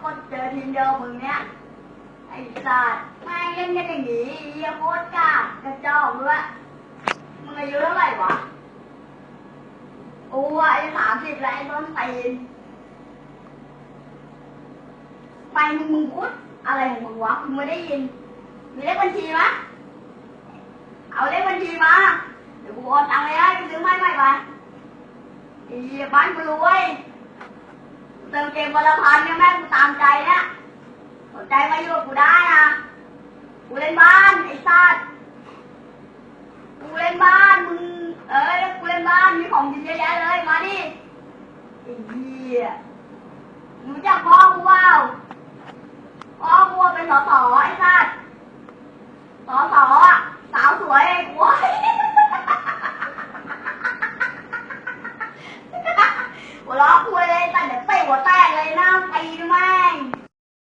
คนเจอทีมเดียวมึงเนี้ยไอ้สัตว์แม่เล่นกันอย่างนี้เหี้ยโคตรกล้ากระจอกด้วยมึงอายุเท่าไหร่วะกูอะอายุสามสิบแล้วไอ้ต้นตีนไปมึงพูดอะไรของมึงวะมึงไม่ได้ยิน มีเลขบัญชีมะเอาเลขบัญชีมาเดี๋ยวกูโอนตังค์เลยให้ไปซื้อไม้ใหม่ไปอีบ้านกูรวย เติมเกมวันละพันเนี่ยแม่กูตามใจเนี่ยสนใจมาอยู่กับกูได้นะกูเล่นบ้านไอ้สัตว์กูเล่นบ้านมึงเอ้ยกูเล่นบ้านมีของกินเยอะแยะเลยมาดิไอ้เหี้ยรู้จักพ่อกูเปล่าพ่อกูเป็นสสไอ้สัตว์สส ไป吗